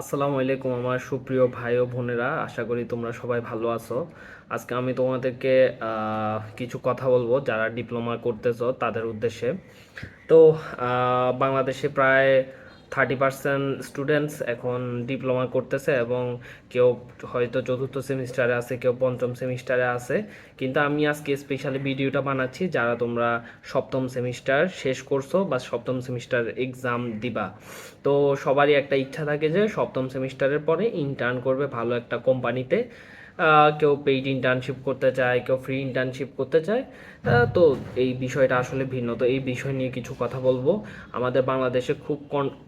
আসসালামু আলাইকুম আমার সুপ্রিয় ভাই ও বোনেরা, আশা করি তোমরা সবাই ভালো আছো। আজকে আমি তোমাদেরকে কিছু কথা বলব যারা ডিপ্লোমা করতেছো তাদের উদ্দেশ্যে। তো বাংলাদেশে প্রায় থার্টি পার্সেন্ট স্টুডেন্টস এখন ডিপ্লোমা করতেছে এবং কেউ হয়তো চতুর্থ সেমিস্টারে আছে, কেউ পঞ্চম সেমিস্টারে আছে। কিন্তু আমি আজকে স্পেশালি ভিডিওটা বানাচ্ছি, যারা তোমরা সপ্তম সেমিস্টার শেষ করছ বা সপ্তম সেমিস্টার এক্সাম দিবা। তো সবারই একটা ইচ্ছা থাকে যে সপ্তম সেমিস্টারের পরে ইন্টার্ন করবে ভালো একটা কোম্পানিতে কেউ পেইড ইন্টার্নশিপ করতে চায়, কেউ ফ্রি ইন্টার্নশিপ করতে চায়। তো এই বিষয়টা আসলে ভিন্ন। তো এই বিষয় নিয়ে কিছু কথা বলব। আমাদের বাংলাদেশে খুব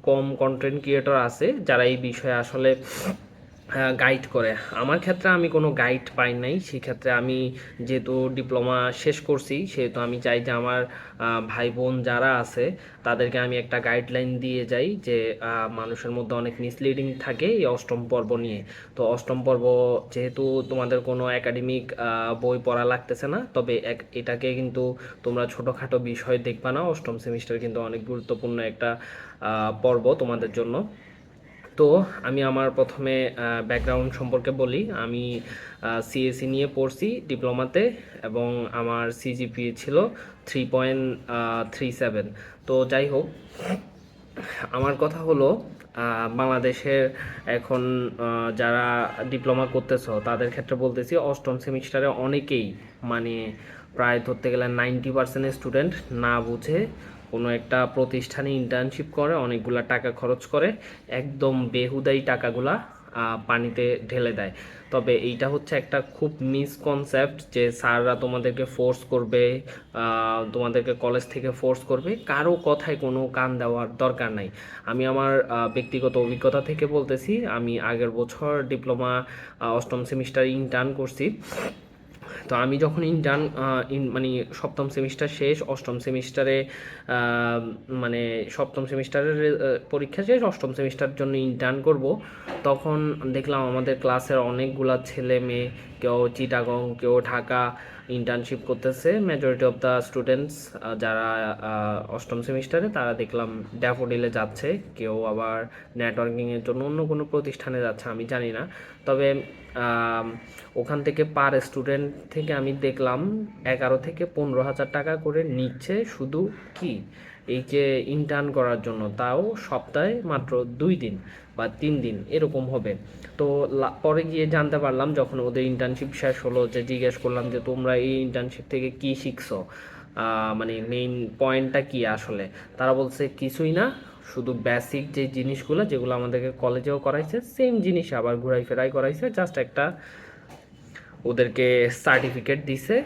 কম কন্টেন্ট ক্রিয়েটর আছে, যারা এই বিষয়ে আসলে গাইড করে। আমার ক্ষেত্রে আমি কোনো গাইড পাই নাই, সেক্ষেত্রে আমি যেহেতু ডিপ্লোমা শেষ করছি, সেহেতু আমি চাই যে আমার ভাই বোন যারা আছে, তাদেরকে আমি একটা গাইডলাইন দিয়ে যাই যে মানুষের মধ্যে অনেক মিসলিডিং থাকে এই অষ্টম পর্ব নিয়ে। তো অষ্টম পর্ব যেহেতু তোমাদের কোনো একাডেমিক বই পড়া লাগতেছে না, তবে এক- এটাকে কিন্তু তোমরা ছোটোখাটো বিষয় দেখবা না, অষ্টম সেমিস্টার কিন্তু অনেক গুরুত্বপূর্ণ একটা পর্ব তোমাদের জন্য। তো আমি আমার প্রথমে ব্যাকগ্রাউন্ড সম্পর্কে বলি। আমি সিএসসি নিয়ে পড়ছি ডিপ্লোমাতে এবং আমার সিজিপিএ ছিল থ্রি পয়েন্ট থ্রি সেভেন তো যাই হোক, আমার কথা হলো বাংলাদেশের এখন যারা ডিপ্লোমা করতেছ, তাদের ক্ষেত্রে বলতেছি অষ্টম সেমিস্টারে অনেকেই মানে প্রায় ধরতে গেলে নাইনটি পার্সেন্ট স্টুডেন্ট না বুঝে কোনো একটা প্রতিষ্ঠানে ইন্টার্নশিপ করে, অনেকগুলা টাকা খরচ করে, একদম বেহুদাই টাকাগুলা পানিতে ঢেলে দেয়। তবে এইটা হচ্ছে একটা খুব মিসকনসেপ্ট যে স্যাররা তোমাদেরকে ফোর্স করবে তোমাদেরকে কলেজ থেকে ফোর্স করবে, কারও কথায় কোনো কান দেওয়ার দরকার নাই। আমি আমার ব্যক্তিগত অভিজ্ঞতা থেকে বলতেছি, আমি আগের বছর ডিপ্লোমা অষ্টম সেমিস্টার ইন্টার্ন করছি। তো আমি যখন ইন্টার্ন মানে সপ্তম সেমিস্টার শেষ, অষ্টম সেমিস্টারে মানে সপ্তম সেমিস্টারের পরীক্ষা শেষ, অষ্টম সেমিস্টার জন্য ইন্টার্ন করব। তখন দেখলাম আমাদের ক্লাসের অনেকগুলা ছেলে মেয়ে, কেউ চিটাগং, কেউ ঢাকা ইন্টার্নশিপ করতেছে। মেজরিটি অফ দ্য স্টুডেন্টস যারা অষ্টম সেমিস্টারে তারা দেখলাম ড্যাফোডিলে যাচ্ছে। কেউ আবার নেটওয়ার্কিংয়ের জন্য অন্য কোনো প্রতিষ্ঠানে যাচ্ছে, আমি জানি না। তবে ওখান থেকে পার স্টুডেন্ট থেকে আমি দেখলাম এগারো থেকে পনেরো হাজার টাকা করে নিচ্ছে শুধু কি? এই যে ইন্টার্ন করার জন্য, তাও সপ্তাহে মাত্র দুই দিন বা তিন দিন, এরকম হবে। তো পরে গিয়ে জানতে পারলাম যখন ওদের ইন্টার্নশিপ শেষ হলো যে জিজ্ঞেস করলাম যে, তোমরা এই ইন্টার্নশিপ থেকে কি শিখছো? মানে মেইন পয়েন্টটা কি আসলে? তারা বলছে, কিছুই না, শুধু বেসিক যে জিনিসগুলো যেগুলো আমাদেরকে কলেজেও করাইছে সেম জিনিস আবার ঘুরাই ফেরাই করাইছে জাস্ট একটা ওদেরকে সার্টিফিকেট দিছে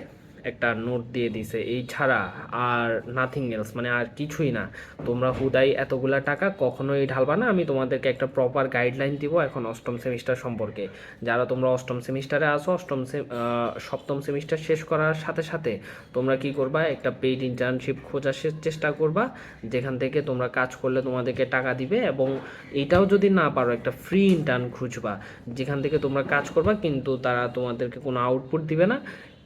একটা নোট দিয়ে দিছে, এই ছাড়া আর নাথিং এলস মানে আর কিছুই না। তোমরা হুদাই এতগুলা টাকা কখনোই ঢালবা না, আমি তোমাদেরকে একটা প্রপার গাইডলাইন দিব এখন অষ্টম সেমিস্টার সম্পর্কে। যারা তোমরা অষ্টম সেমিস্টারে আসো অষ্টম সপ্তম সেমিস্টার শেষ করার সাথে সাথে তোমরা কি করবা, একটা পেইড ইন্টার্নশিপ খোঁজার চেষ্টা করবা, যেখান থেকে তোমরা কাজ করলে তোমাদেরকে টাকা দিবে এবং এটাও যদি না পারো, একটা ফ্রি ইন্টার্ন খুঁজবা, যেখান থেকে তোমরা কাজ করবা, কিন্তু তারা তোমাদেরকে কোনো আউটপুট দিবে না।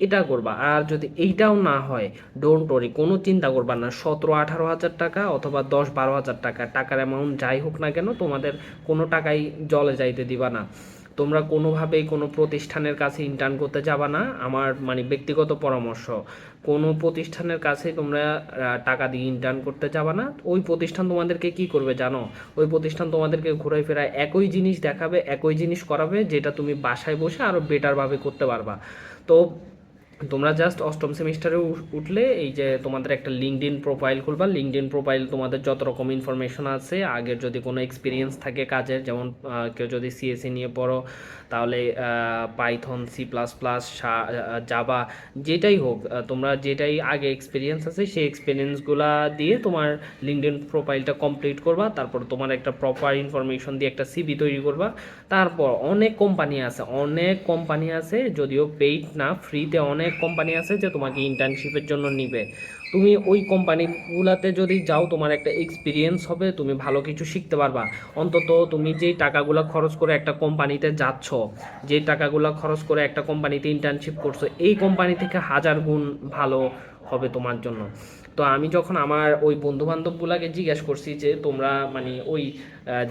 এটা করবা। আর যদি এইটাও না হয় ডোন্ট ওরি কোনো চিন্তা করবা না। সতেরো, আঠারো হাজার টাকা অথবা দশ, বারো হাজার টাকা, টাকার অ্যামাউন্ট যাই হোক না কেন, তোমাদের কোনো টাকাই জলে যাইতে দিবা না। তোমরা কোনোভাবেই কোনো প্রতিষ্ঠানের কাছে ইন্টার্ন করতে যাবা না, আমার মানে ব্যক্তিগত পরামর্শ। কোনো প্রতিষ্ঠানের কাছে তোমরা টাকা দিয়ে ইন্টার্ন করতে যাবা না। ওই প্রতিষ্ঠান তোমাদেরকে কি করবে জানো? ওই প্রতিষ্ঠান তোমাদেরকে ঘুরাই ফেরায় একই জিনিস দেখাবে, একই জিনিস করাবে, যেটা তুমি বাসায় বসে আরও বেটারভাবে করতে পারবা। তো তোমরা জাস্ট অষ্টম সেমিস্টারে উঠলে এই যে তোমাদের একটা লিঙ্কড ইন প্রোফাইল খুলবা। লিঙ্কড ইন প্রোফাইল তোমাদের যত রকম ইনফরমেশন আছে, আগের যদি কোনো এক্সপিরিয়েন্স থাকে কাজের, যেমন কেউ যদি সিএসসি নিয়ে পড়ো, তাহলে Python C plus plus Java যেটাই হোক তোমরা যেটাই আগে এক্সপিরিয়েন্স আছে, সেই এক্সপিরিয়েন্সগুলা দিয়ে তোমার লিঙ্কড ইন প্রোফাইলটা কমপ্লিট করবা। তারপর তোমার একটা প্রপার ইনফরমেশন দিয়ে একটা সিভি তৈরি করবা। তারপর অনেক কোম্পানি আছে, অনেক কোম্পানি আছে যদিও পেইড না ফ্রিতে অনেক কোম্পানি আছে যে তোমাকে ইন্টার্নশিপের জন্য নিবে। তুমি ওই কোম্পানিগুলোতে যদি যাও, তোমার একটা এক্সপিরিয়েন্স হবে, তুমি ভালো কিছু শিখতে পারবা। অন্তত তুমি যেই টাকাগুলো খরচ করে একটা কোম্পানিতে যাচ্ছ, যে টাকাগুলো খরচ করে একটা কোম্পানিতে ইন্টার্নশিপ করছ, এই কোম্পানি থেকে হাজার গুণ ভালো হবে তোমার জন্য। তো আমি যখন আমার ওই বন্ধু বান্ধবগুলাকে জিজ্ঞেস করছি যে, তোমরা মানে ওই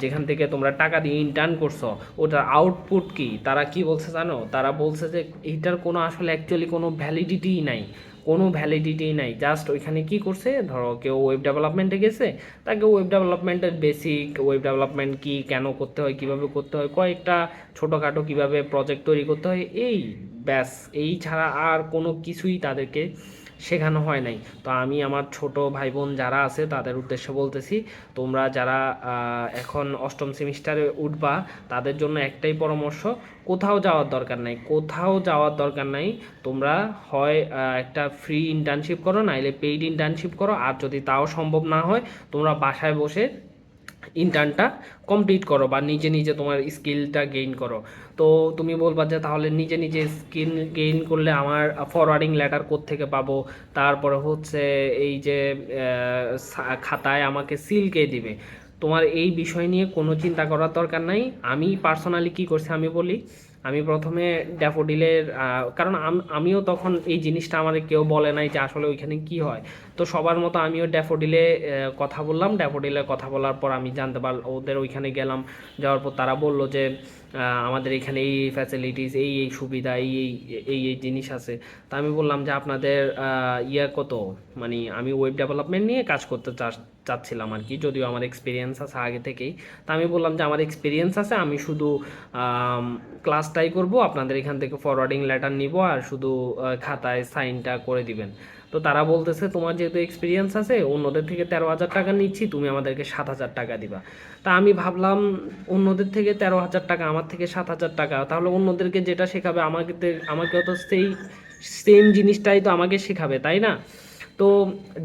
যেখান থেকে তোমরা টাকা দিয়ে ইন্টার্ন করছ, ওটার আউটপুট কি? তারা কি বলছে জানো? তারা বলছে যে, এইটার কোনো আসলে অ্যাকচুয়ালি কোনো ভ্যালিডিটিই নাই, কোনো ভ্যালিডিটি নাই। জাস্ট ওইখানে কি করছে, ধরো কেউ ওয়েব ডেভেলপমেন্টে গেছে, তাকে ওয়েব ডেভেলপমেন্টের বেসিক ওয়েব ডেভেলপমেন্ট কি, কেন করতে হয়, কীভাবে করতে হয়, কয়েকটা ছোটোখাটো কীভাবে প্রজেক্ট তৈরি করতে হয়, এই ব্যাস। এই ছাড়া আর কোনো কিছুই তাদেরকে শেখানো হয় নাই। তো আমি আমার ছোট ভাই বোন যারা আছে, তাদের উদ্দেশ্যে বলতেছি, তোমরা যারা এখন অষ্টম সেমিস্টারে উঠবা, তাদের জন্য একটাই পরামর্শ, কোথাও যাওয়ার দরকার নাই। কোথাও যাওয়ার দরকার নাই। তোমরা হয় একটা ফ্রি ইন্টার্নশিপ করো, নাইলে পেইড ইন্টার্নশিপ করো, আর যদি তাও সম্ভব না হয়, তোমরা বাসায় বসে ইন্টার্নটা কমপ্লিট করো বা নিজে নিজে তোমার স্কিলটা গেইন করো। তো তুমি বলবা যে তাহলে নিজে নিজে স্কিল গেইন করলে আমার ফরওয়ার্ডিং লেটার থেকে পাবো? তারপরে হচ্ছে এই যে খাতায় আমাকে সিল কে দিবে। তোমার এই বিষয় নিয়ে কোনো চিন্তা করার দরকার নাই। আমি পার্সোনালি কি করছি আমি বলি আমি প্রথমে ড্যাফোডিলের কারণ আমিও তখন এই জিনিসটা আমার কেউ বলে নাই যে আসলে ওইখানে কি হয়। তো সবার মতো আমিও ড্যাফোডিলে কথা বললাম। ড্যাফোডিলে কথা বলার পর আমি জানতে পারলাম ওদের ওইখানে গেলাম। যাওয়ার পর তারা বলল যে আমাদের এখানে এই ফ্যাসিলিটিস এই এই সুবিধা, এই এই এই এই জিনিস আছে। তা আমি বললাম যে আপনাদের ইয়া কত? মানে আমি ওয়েব ডেভেলপমেন্ট নিয়ে কাজ করতে চা- চাচ্ছিলাম আর কি, যদিও আমার এক্সপিরিয়েন্স আছে আগে থেকেই। তা আমি বললাম যে আমার এক্সপিরিয়েন্স আছে, আমি শুধু ক্লাসটাই করব, আপনাদের এখান থেকে ফরওয়ার্ডিং লেটার নিব আর শুধু খাতায় সাইনটা করে দিবেন। তো তারা বলতেছে, তোমার যেহেতু এক্সপিরিয়েন্স আছে, অন্যদের থেকে তেরো হাজার টাকা নিচ্ছি, তুমি আমাদেরকে সাত হাজার টাকা দিবা। তা আমি ভাবলাম, অন্যদের থেকে তেরো হাজার টাকা, আমার থেকে সাত হাজার টাকা, তাহলে অন্যদেরকে যেটা শেখাবে আমাকে আমাকেও তো সেই সেম জিনিসটাই তো আমাকে শেখাবে, তাই না? তো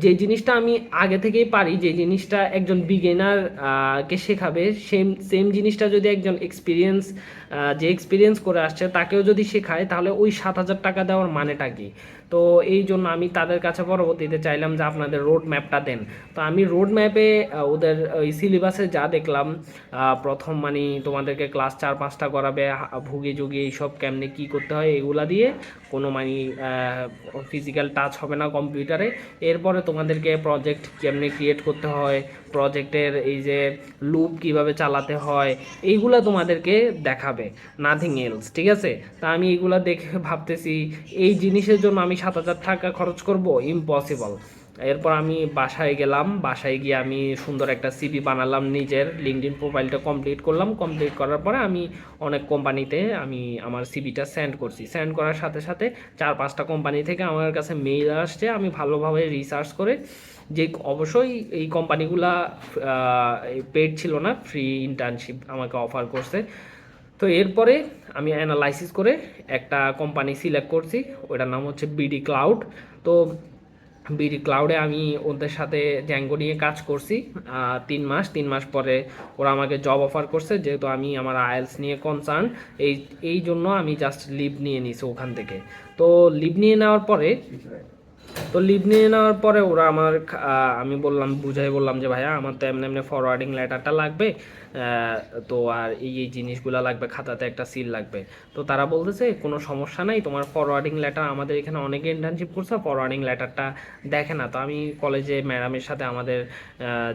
যে জিনিসটা আমি আগে থেকেই পারি, যে জিনিসটা একজন বিগিনার কে শেখাবে সেম সেম জিনিসটা যদি একজন এক্সপিরিয়েন্স যে এক্সপিরিয়েন্স করে আসছে, তাকেও যদি শেখায়, তাহলে ওই সাত হাজার টাকা দেওয়ার মানেটা কি? তো এই জন্য আমি তাদের কাছে পরবর্তীতে চাইলাম যে আপনাদের রোড ম্যাপটা দেন। তো আমি রোড ম্যাপে ওদের ওই সিলেবাসে যা দেখলাম প্রথম মানে তোমাদেরকে ক্লাস চার পাঁচটা করাবে ভুগে যুগে এইসব কেমনে কি করতে হয় এগুলা দিয়ে কোনো মানে ফিজিক্যাল টাচ হবে না কম্পিউটারে এরপরে তোমাদেরকে প্রজেক্ট কেমনে ক্রিয়েট করতে হয় প্রজেক্টের এই যে লুপ কীভাবে চালাতে হয়, এইগুলা তোমাদেরকে দেখাবে নাথিং এলস ঠিক আছে? তা আমি এগুলা দেখে ভাবতেছি, এই জিনিসের জন্য আমি সাত হাজার টাকা খরচ করব? ইম্পসিবল এরপর আমি বাসায় গেলাম, বাসায় গিয়ে আমি সুন্দর একটা সিভি বানালাম নিজের লিঙ্কডিন প্রোফাইলটা কমপ্লিট করলাম কমপ্লিট করার পরে আমি অনেক কোম্পানিতে আমি আমার সিভিটা সেন্ড করছি। সেন্ড করার সাথে সাথে চার পাঁচটা কোম্পানি থেকে আমার কাছে মেইল আসছে, আমি ভালোভাবে রিসার্চ করে যে অবশ্যই এই কোম্পানিগুলা পেড ছিল না ফ্রি ইন্টার্নশিপ আমাকে অফার করছে। তো এরপরে আমি অ্যানালাইসিস করে একটা কোম্পানি সিলেক্ট করছি, ওটার নাম হচ্ছে বিডি ক্লাউড তো বিডি ক্লাউডে আমি ওদের সাথে জ্যাঙ্গো নিয়ে কাজ করছি তিন মাস তিন মাস পরে ওরা আমাকে জব অফার করছে, যেহেতু আমি আমার আয়েলস নিয়ে কনসার্ন এই এই জন্য আমি জাস্ট লিভ নিয়ে নিছি ওখান থেকে। তো লিভ নিয়ে নেওয়ার পরে তো লিভ নিয়ে নেওয়ার পরে ওরা আমার আমি বললাম, বুঝাই বললাম যে, ভাইয়া, আমার তো এমনি এমনি ফরওয়ার্ডিং লেটারটা লাগবে তো আর এই এই জিনিসগুলো লাগবে, খাতাতে একটা সিল লাগবে। তো তারা বলতেছে, কোনো সমস্যা নাই, তোমার ফরওয়ার্ডিং লেটার আমাদের এখানে অনেকে ইন্টার্নশিপ করছে ফরওয়ার্ডিং লেটারটা দেখে না। তো আমি কলেজে ম্যাডামের সাথে আমাদের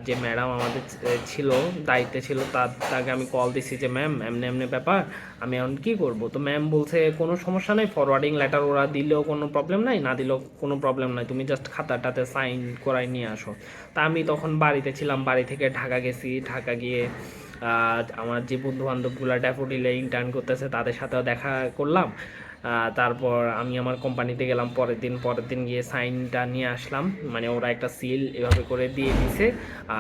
যে ম্যাডাম আমাদের ছিল, দায়িত্বে ছিল, তার, তাকে আমি কল দিছি যে ম্যাম এমনি এমনি ব্যাপার আমি এখন কি করব? তো ম্যাম বলছে, কোনো সমস্যা নাই ফরওয়ার্ডিং লেটার ওরা দিলেও কোনো প্রবলেম নাই, না দিলেও কোনো প্রবলেম নাই, তুমি জাস্ট খাতাটাতে সাইন করাই নিয়ে আসো। তা আমি তখন বাড়িতে ছিলাম, বাড়ি থেকে ঢাকা গেছি, ঢাকা গিয়ে আমার যে বন্ধু বান্ধবগুলো ড্যাফোডিলে ইন্টার্ন করতেছে, তাদের সাথেও দেখা করলাম। তারপর আমি আমার কোম্পানিতে গেলাম, পরের দিন পরের দিন গিয়ে সাইনটা নিয়ে আসলাম। মানে ওরা একটা সিল এভাবে করে দিয়ে দিছে,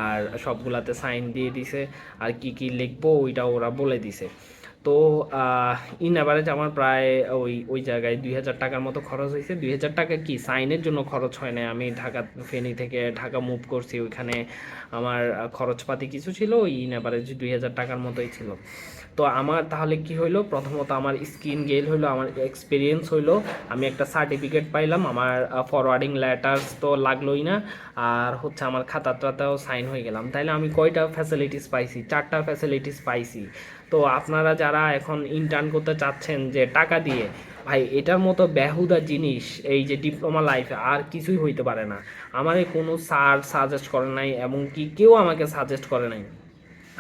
আর সবগুলাতে সাইন দিয়ে দিছে, আর কি কি লিখব ওইটা ওরা বলে দিছে। তো ইন অ্যাভারেজ আমার প্রায় ওই ওই জায়গায় দুই হাজার টাকার মতো খরচ হয়েছে। দুই হাজার টাকা কি সাইনের জন্য খরচ হয় না আমি ঢাকা, ফেনী থেকে ঢাকা মুভ করছি। ওইখানে আমার খরচপাতি কিছু ছিল, ওই ইন অ্যাভারেজ দুই হাজার টাকার মতোই ছিল। তো আমার তাহলে কি হইল? প্রথমত আমার স্কিন গেল হইল, আমার এক্সপিরিয়েন্স হইল। আমি একটা সার্টিফিকেট পাইলাম, আমার ফরওয়ার্ডিং লেটার্স তো লাগলোই না। আর হচ্ছে আমার খাতাটাতেও সাইন হয়ে গেলাম। তাইলে আমি কয়টা ফ্যাসিলিটিস পাইছি? চারটা ফ্যাসিলিটিস পাইছি। তো আপনারা যারা এখন ইন্টার্ন করতে চাচ্ছেন যে টাকা দিয়ে, ভাই, এটার মতো বেহুদা জিনিস, এই যে ডিপ্লোমা লাইফে আর কিছুই হইতে পারে না। আমাকে কোনো স্যার সাজেস্ট করে নাই, এবং কি কেউ আমাকে সাজেস্ট করে নাই।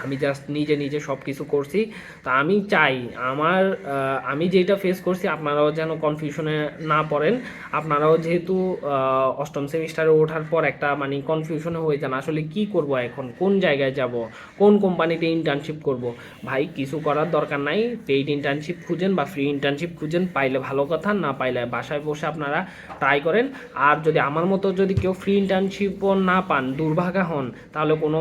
আমি জাস্ট নিজে নিজে সব কিছু করছি। তো আমি চাই আমার আমি যেটা ফেস করছি, আপনারাও যেন কনফিউশনে না পড়েন। আপনারাও যেহেতু অষ্টম সেমিস্টারে ওঠার পর একটা মানে কনফিউশনে হয়ে যান, আসলে কি করব এখন? কোন জায়গায় যাব? কোন কোম্পানিতে ইন্টার্নশিপ করব? ভাই, কিছু করার দরকার নাই। পেইড ইন্টার্নশিপ খুঁজেন বা ফ্রি ইন্টার্নশিপ খুঁজেন, পাইলে ভালো কথা, না পাইলে বাসায় বসে আপনারা ট্রাই করেন। আর যদি আমার মতো যদি কেউ ফ্রি ইন্টার্নশিপও না পান, দুর্ভাগা হন, তাহলে কোনো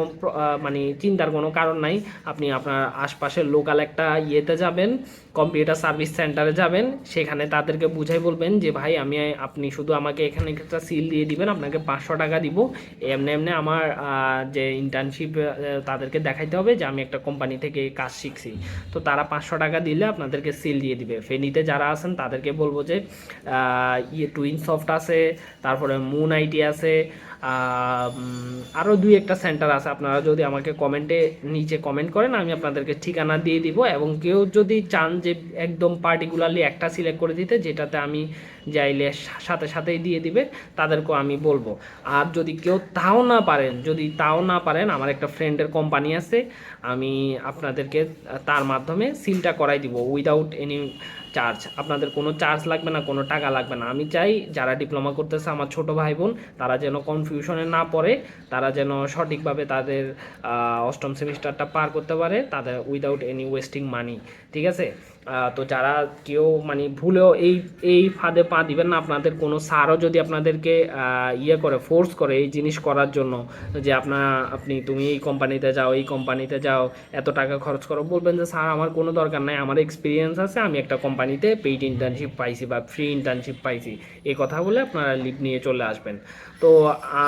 মানে চিন্তার কোনো কারণ নাই। আপনি আপনার আশপাশের লোকাল একটা ইয়েতে যাবেন কম্পিউটার সার্ভিস সেন্টারে যাবেন, সেখানে তাদেরকে বুঝাই বলবেন যে, ভাই, আমি, আপনি শুধু আমাকে এখানে একটা সিল দিয়ে দিবেন, আপনাকে পাঁচশো টাকা দিব। এমনি এমনি আমার যে ইন্টার্নশিপ তাদেরকে দেখাইতে হবে যে, আমি একটা কোম্পানি থেকে কাজ শিখছি। তো তারা পাঁচশো টাকা দিলে আপনাদেরকে সিল দিয়ে দিবে। ফেনিতে যারা আছেন, তাদেরকে বলব যে ইয়ে টুইন সফট আছে, তারপরে মুন আইটি আছে আরও দুই একটা সেন্টার আছে। আপনারা যদি আমাকে কমেন্টে নিচে কমেন্ট করেন, আমি আপনাদেরকে ঠিকানা দিয়ে দিব। এবং কেউ যদি চান যে, একদম পার্টিকুলারলি একটা সিলেক্ট করে দিতে, যেটাতে আমি যাইলে সাথে সাথেই দিয়ে দিবে, তাদেরকেও আমি বলব। আর যদি কেউ তাও না পারেন, যদি তাও না পারেন, আমার একটা ফ্রেন্ডের কোম্পানি আছে, আমি আপনাদেরকে তার মাধ্যমে সিলটা করাই দিব উইদাউট এনি চার্জ আপনাদের কোনো চার্জ লাগবে না, কোনো টাকা লাগবে না। আমি চাই যারা ডিপ্লোমা করতেছে, আমার ছোট ভাই বোন তারা যেন কনফিউশনে না পড়ে, তারা যেন সঠিকভাবে তাদের অষ্টম সেমিস্টারটা পার করতে পারে, তাদের উইদাউট এনি ওয়েস্টিং মানি ঠিক আছে? তো যারা কেউ মানে ভুলেও এই এই ফাঁদে পা দিবেন না, আপনাদের কোনো স্যারও যদি আপনাদেরকে ইয়ে করে ফোর্স করে এই জিনিস করার জন্য, যে আপনার আপনি, তুমি এই কোম্পানিতে যাও, এই কোম্পানিতে যাও, এত টাকা খরচ করো, বলবেন যে, স্যার, আমার কোনো দরকার নাই, আমার এক্সপিরিয়েন্স আছে, আমি একটা কোম্পানিতে পেইড ইন্টার্নশিপ পাইছি বা ফ্রি ইন্টার্নশিপ পাইছি। এই কথা বলে আপনারা লিভ নিয়ে চলে আসবেন। তো,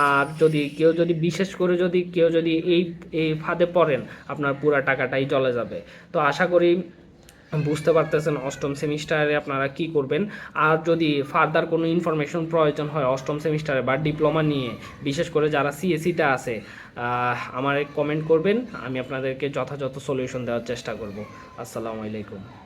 আর যদি, কেউ যদি, বিশেষ করে যদি, কেউ যদি এই এই ফাঁদে পড়েন, আপনার পুরা টাকাটাই চলে যাবে। তো আশা করি বুঝতে পারতেছেন অষ্টম সেমিস্টারে আপনারা কি করবেন। আর যদি ফার্দার কোনো ইনফরমেশন প্রয়োজন হয় অষ্টম সেমিস্টারে বা ডিপ্লোমা নিয়ে বিশেষ করে যারা সিএসিতে আছে আহ, আমার কমেন্ট করবেন আমি আপনাদেরকে যথাযথ সলিউশন দেওয়ার চেষ্টা করব। আসসালামু আলাইকুম।